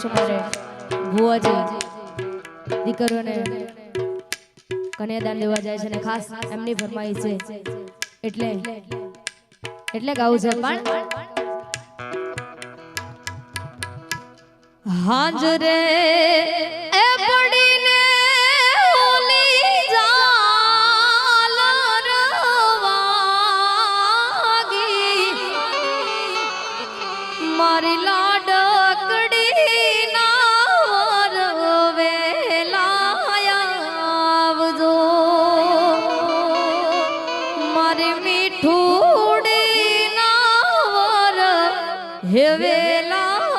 માણસો માટે ભુવાજી દીકરીઓને કન્યાદાન લેવા જાય છે અને ખાસ એમની ફરમાઈશ છે. એટલે એટલે ગાવું છે પણ હાજ મારી લા હે વેલા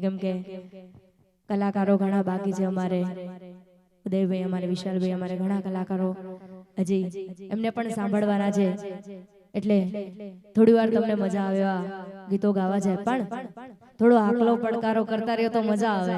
કેમ કે કલાકારો ઘણા બાકી છે અમારે. ઉદયભાઈ અમારે, વિશાલભાઈ અમારે, ઘણા કલાકારો. હજી એમને પણ સાંભળવાના છે. એટલે થોડી વાર તમને મજા આવે ગીતો ગાવા જાય. પણ થોડો આકલો પડકારો કરતા રહ્યો તો મજા આવે.